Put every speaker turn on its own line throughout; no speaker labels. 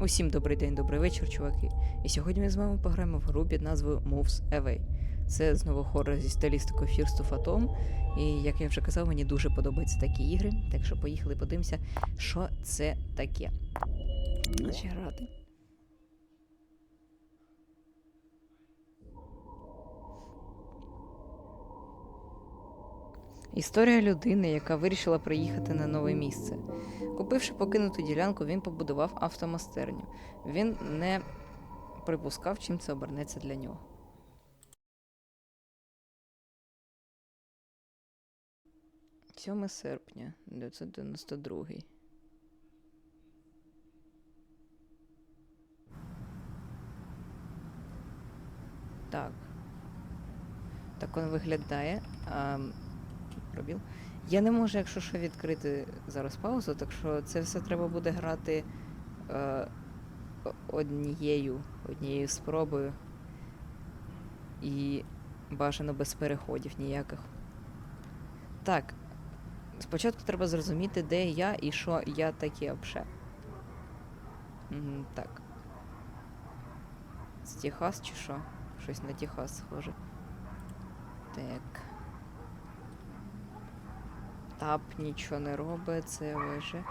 Усім добрий день, добрий вечір, чуваки. І сьогодні ми з вами пограємо в гру під назвою Moves Away. Це знову хоррор зі стилістикою First of Atom. І як я вже казав, мені дуже подобаються такі ігри. Так що поїхали подивимося, що це таке. Наші грати. Історія людини, яка вирішила приїхати на нове місце. Купивши покинуту ділянку, він побудував автомастерню. Він не припускав, чим це обернеться для нього. Сьоме серпня 1992. Так. Так він виглядає. А, пробіл. Я не можу, якщо що, відкрити зараз паузу, так що це все треба буде грати е, однією, однією спробою. І бажано без переходів ніяких. Так. Спочатку треба зрозуміти, де я і що я таке обше. Так. З Техас чи що? Щось на Техас схоже. Так. Тап нічого не робить, це лише.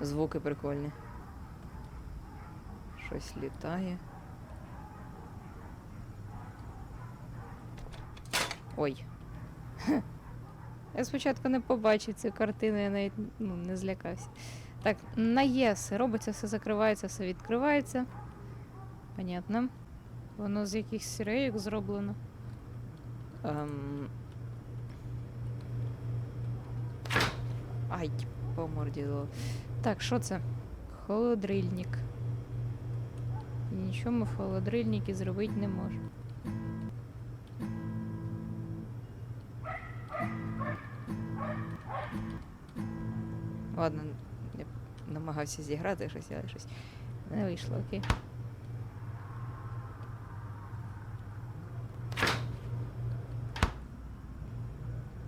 Звуки прикольні. Щось літає. Ой. Я спочатку не побачив цю картину, я навіть ну, не злякався. Так, на єс. Робиться, все закривається, все відкривається. Понятно. Воно з якихось рейок зроблено. Ем... Ай, по морді дало. Так, що це? Холодрильник. Нічого ми в холодрильнику зробити не можемо. Ладно, я намагався зіграти щось, але щось не вийшло, окей.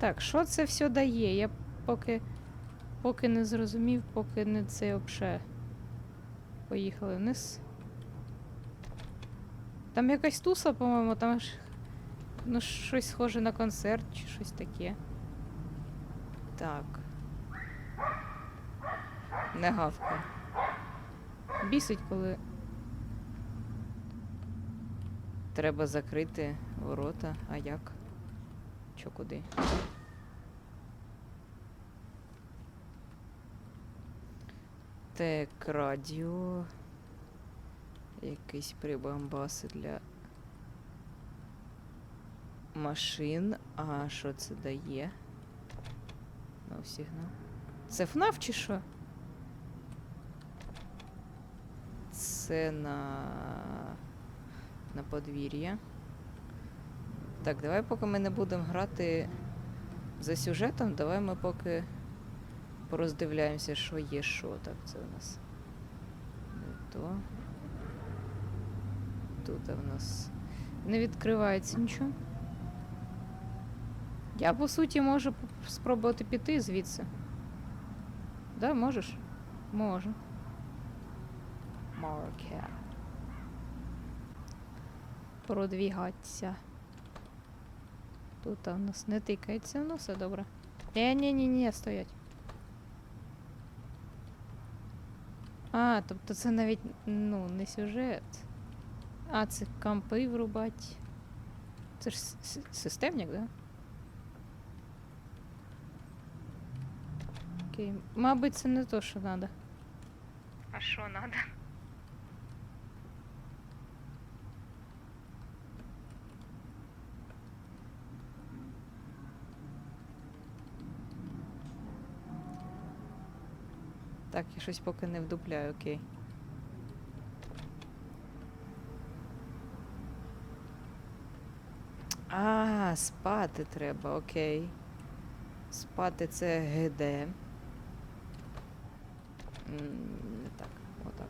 Так, що це все дає? Я поки, поки не зрозумів, поки не це обше. Поїхали вниз. Там якась туса, по-моєму, там ж ну, щось схоже на концерт чи щось таке. Так. Не гавкає. Бісить, коли. Треба закрити ворота, а як? Чо куди? Так, радіо. Якісь прибамбаси для машин. А що це дає? Ну, сигнал. Це ФНАФ чи що? Це на. на подвір'я. Так, давай поки ми не будемо грати за сюжетом, давай ми поки пороздивляємося, що є що. Так, це у нас не то. Тут у нас не відкривається нічого. Я, по суті, можу спробувати піти звідси. Да, можеш? Можу. Марке. Продвігатися. Тут у нас не тикається, ну все добре. Ні, ні, ні, ні, стоять. А, тобто це навіть ну, не сюжет. А, це кампи врубати. Це ж системник, да? Окей. Мабуть, це не то, що треба. А що треба? Так, я щось поки не вдупляю, окей. А, спати треба, окей. Спати це ГД. Не так, отак.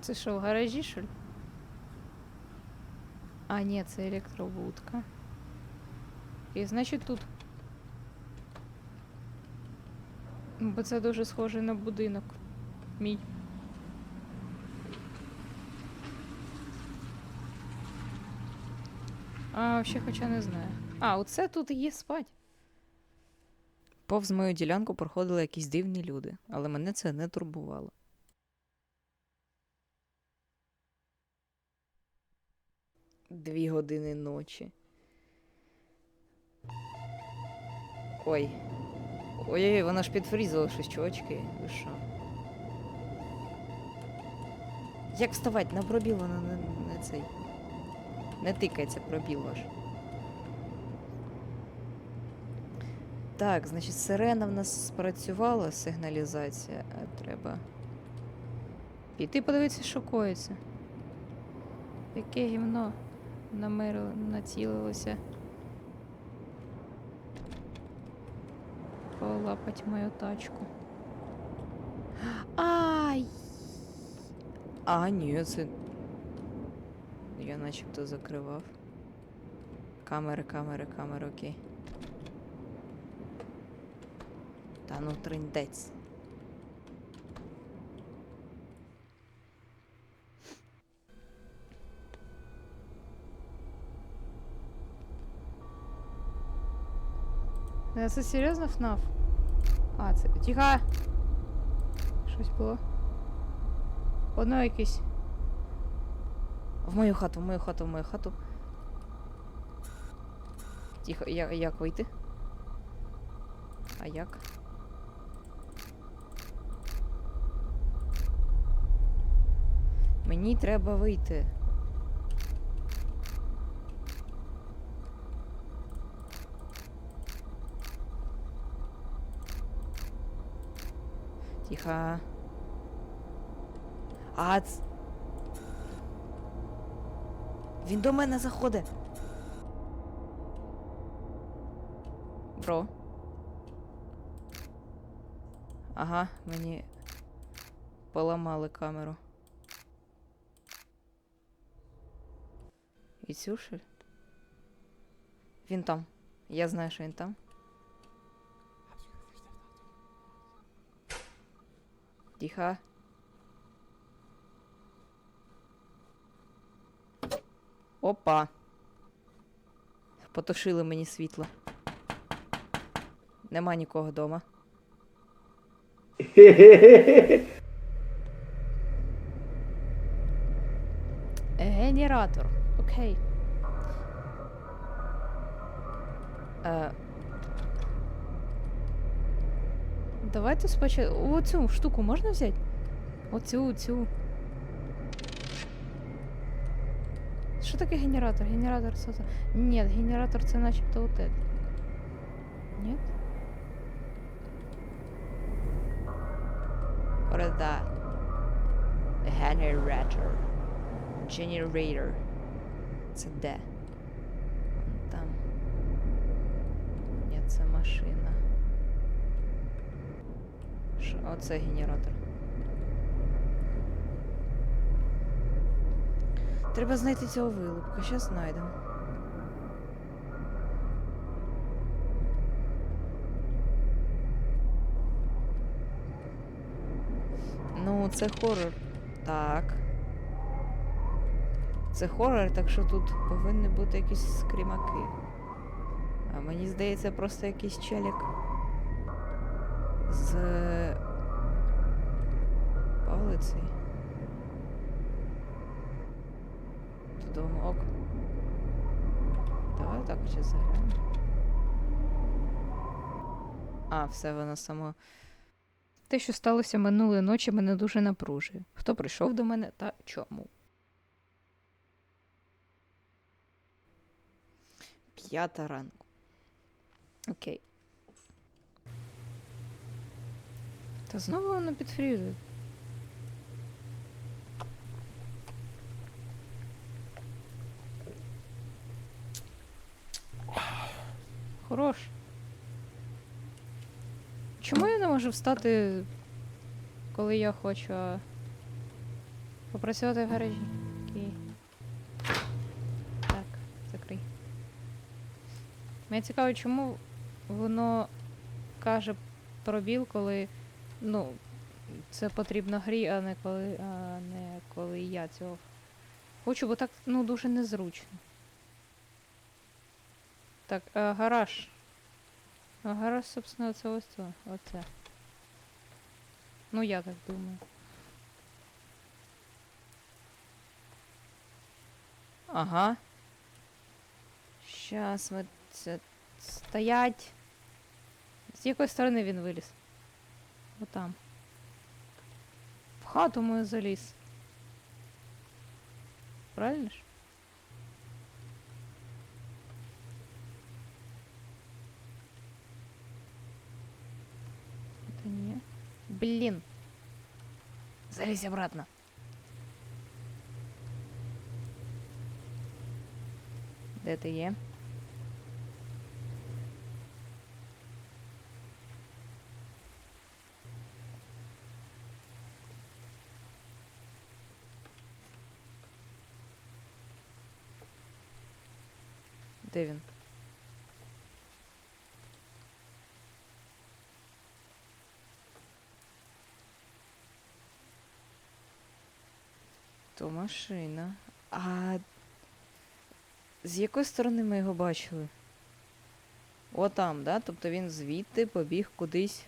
Це що, в гаражі, що ли? А, ні, це електровудка. І значить тут. Ну, Бо це дуже схоже на будинок. Мій. А, ще хоча не знаю. А, оце тут і є спать. Повз мою ділянку проходили якісь дивні люди, але мене це не турбувало. Дві години ночі. Ой. Ой-ой, вона ж підфрізала щось, чувачки. Ви що? Як вставати? На пробіл вона не, не цей. Не тикається пробіл ваш. Так, значить, сирена в нас спрацювала, сигналізація. А треба. Піти подивитися, що коїться. Яке гімно намерило, націлилося. Полапать мою тачку. Ай! А, ні, це. Я начебто закривав. Камери, камери, камери, окей. Та ну триндець. Це серйозно ФНАФ? А, це. Тихо! Щось було. Одно якесь. В мою хату, в мою хату, в мою хату. Тихо, я, як вийти? А як? Мені треба вийти. Тихо. А, ц... Він до мене заходить. Бро. Ага, мені поламали камеру. І цю ж? Він там. Я знаю, що він там. Тихо. Опа. Потушили мені світло. Нема нікого вдома. Генератор. Окей. Е, Давайте спочатку. Оцю штуку можна взяти? Оцю, цю. Що таке генератор? Генератор це. Ні, генератор це начебто вот это. Ні? That? Generator. Generator. Це де? Там. Ні, це машина. Оце генератор. Треба знайти цього вилупка, щас знайдемо. Ну, це хорор. Так. Це хорор, так що тут повинні бути якісь скрімаки. А мені здається, просто якийсь челік з палицею. Додому ок. Давай так ще заглянемо. А, все воно само. Те, що сталося минулої ночі, мене дуже напружує. Хто прийшов до мене та чому? П'ята ранку. Окей. Та знову воно підфрізує. Хорош. Чому я не можу встати, коли я хочу попрацювати в гаражі? Окей. Так, закрий. Мені цікаво, чому воно каже
пробіл, коли ну, це потрібно грі, а не коли, а не коли я цього хочу, бо так ну, дуже незручно. Так, а, гараж. А гараж, собственно, це ось це. Оце. Ну, я так думаю.
Ага. Ми це. Стоять.
З якої сторони він виліз? Отам. В хату мою заліз. Правильно ж? Это не. Блин. Залезь обратно.
Де ти є? Де він? То машина. А з якої сторони ми його бачили? О там, да? Тобто він звідти побіг кудись.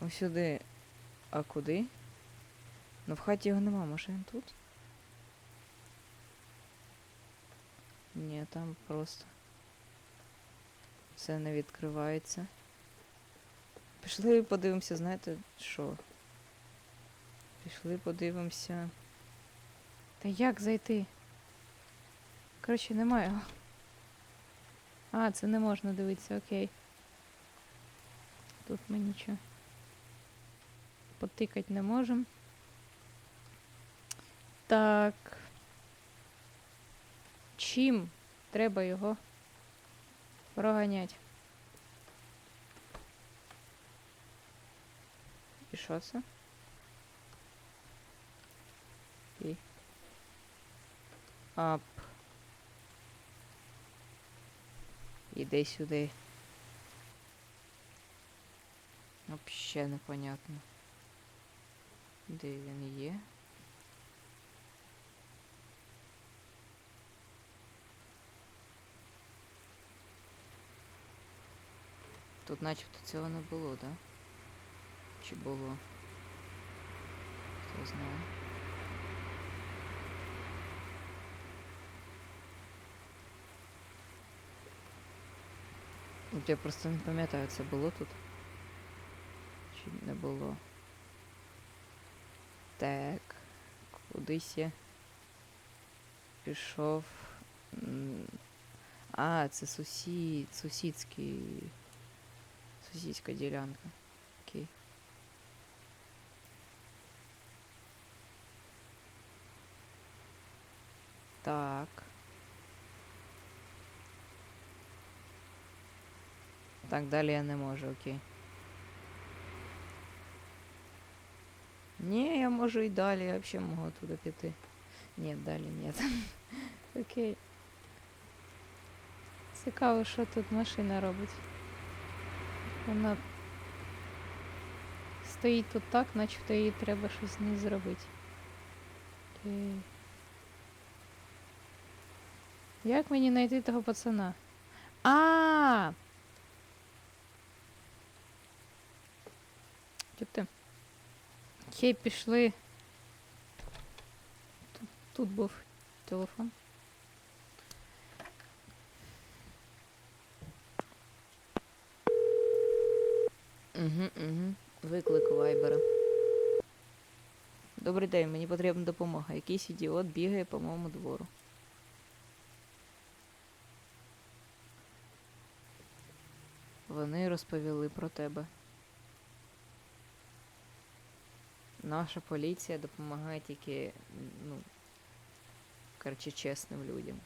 Ось сюди. А куди? Ну в хаті його нема, він тут? Ні, там просто. Все не відкривається. Пішли подивимося, знаєте, що? Пішли подивимося.
Та як зайти? Коротше, немає. А, це не можна дивитися, окей. Тут ми нічого. Потикати не можемо. Так. Чим треба його проганяти?
І що це? І. Ап. Іди сюди. Вообще непонятно. Де він є? Тут начебто цього не було, да? Чи було? Хто знає. От Я просто не пам'ятаю, це було тут. Чи не було. Так. Кудись я пішов. М, А, це сусід, сусідський. Сусідська ділянка. Окей. Так. Так, далі я не можу, окей. Ні, я можу і далі, я взагалі можу туди піти. Ні, далі ні.
Окей. Цікаво, що тут машина робить. Вона стоїть тут так, начебто їй треба щось з нею зробити. Окей. Як мені знайти того пацана? А! Тюпти. Окей, пішли. Тут, тут був телефон.
Угу, угу. Виклик вайбера. Добрий день, мені потрібна допомога. Якийсь ідіот бігає по моєму двору. Вони розповіли про тебе. Наша поліція допомагає тільки, ну, коротше, чесним людям.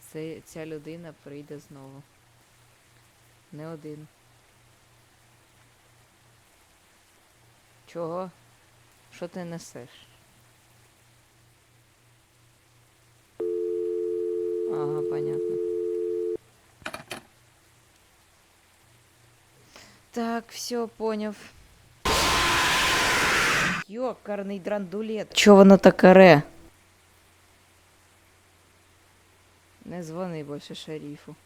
Це, ця людина прийде знову. Не один. Чого? Що ти несеш? Ага, понятно. Так, все, поняв. Йокарний драндулет. Чого воно так оре? Не дзвони більше шерифу.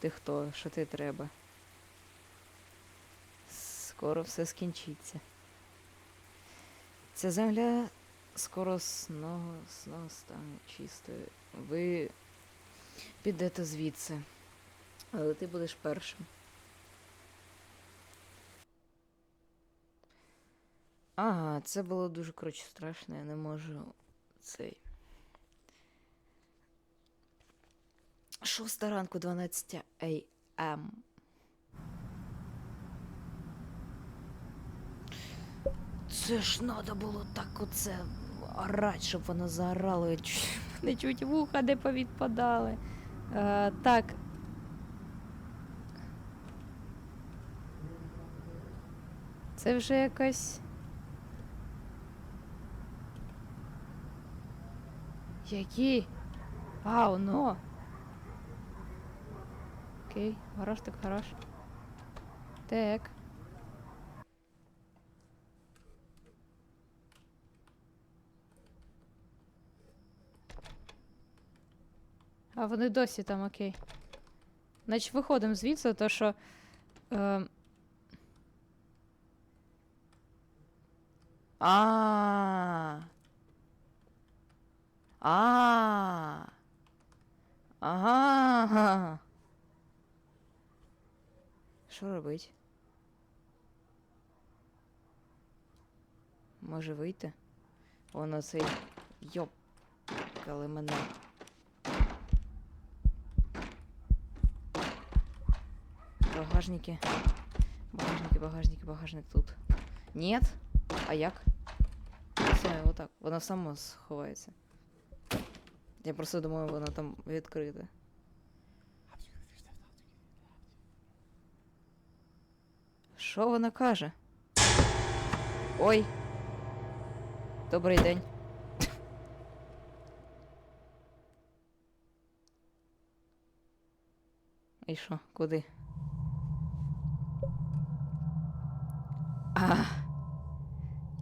Ти хто? Що ти треба? Скоро все скінчиться. Ця земля скоро знову, знову стане чистою. Ви підете звідси. Але ти будеш першим. Ага, це було дуже коротше страшно, я не можу цей. Шоста ранку, 12 АМ. Це ж треба було так оце орать, щоб воно заорало. Я чу-
Не чуть вуха не повідпадали. Е, так. Це вже якась. Які? А, воно. Окей, гараж так гараж. Так. А вони досі там, окей. Значить, виходимо звідси, то що. Е,
А. А. Ага. Що робить? Може вийти? Воно цей йоп. Коли мене. Багажники. Багажники, багажники, багажник тут. Нет? А як? Все, отак. Воно само сховається. Я просто думаю, воно там відкрите. Що вона каже? Ой. Добрий день. І що, куди? А,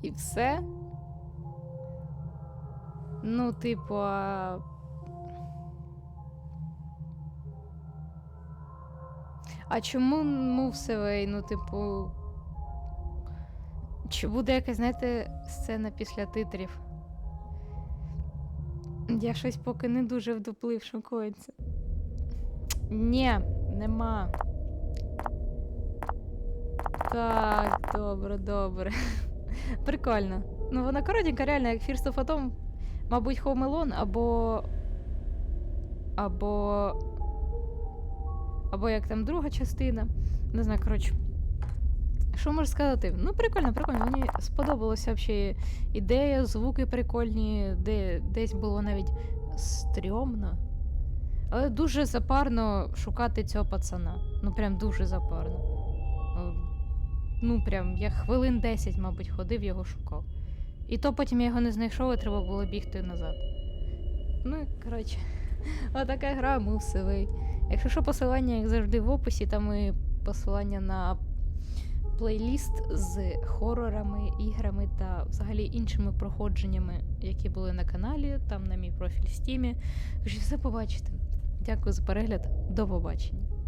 і все. Ну, типу. А... чому Мувсевей, ну, типу. Чи буде якась, знаєте, сцена після титрів? Я щось поки не дуже вдуплив, що коїться. Ні, нема. Так, добре, добре. Прикольно. Ну, вона коротенька, реально, як Atom, мабуть, Alone або. Або. Або як там друга частина. Не знаю, коротше. Що можу сказати? Ну, прикольно, прикольно. Мені сподобалася взагалі ідея, звуки прикольні, де десь було навіть стрьомно. Але дуже запарно шукати цього пацана. Ну, прям дуже запарно. Е, Ну, прям я хвилин 10, мабуть, ходив, його шукав. І то потім я його не знайшов, і треба було бігти назад. Ну, коротше, отака гра мусивий. Якщо що, посилання, як завжди, в описі, там і посилання на плейліст з хорорами, іграми та взагалі іншими проходженнями, які були на каналі, там на мій профіль в стімі. Ви все побачите. Дякую за перегляд. До побачення.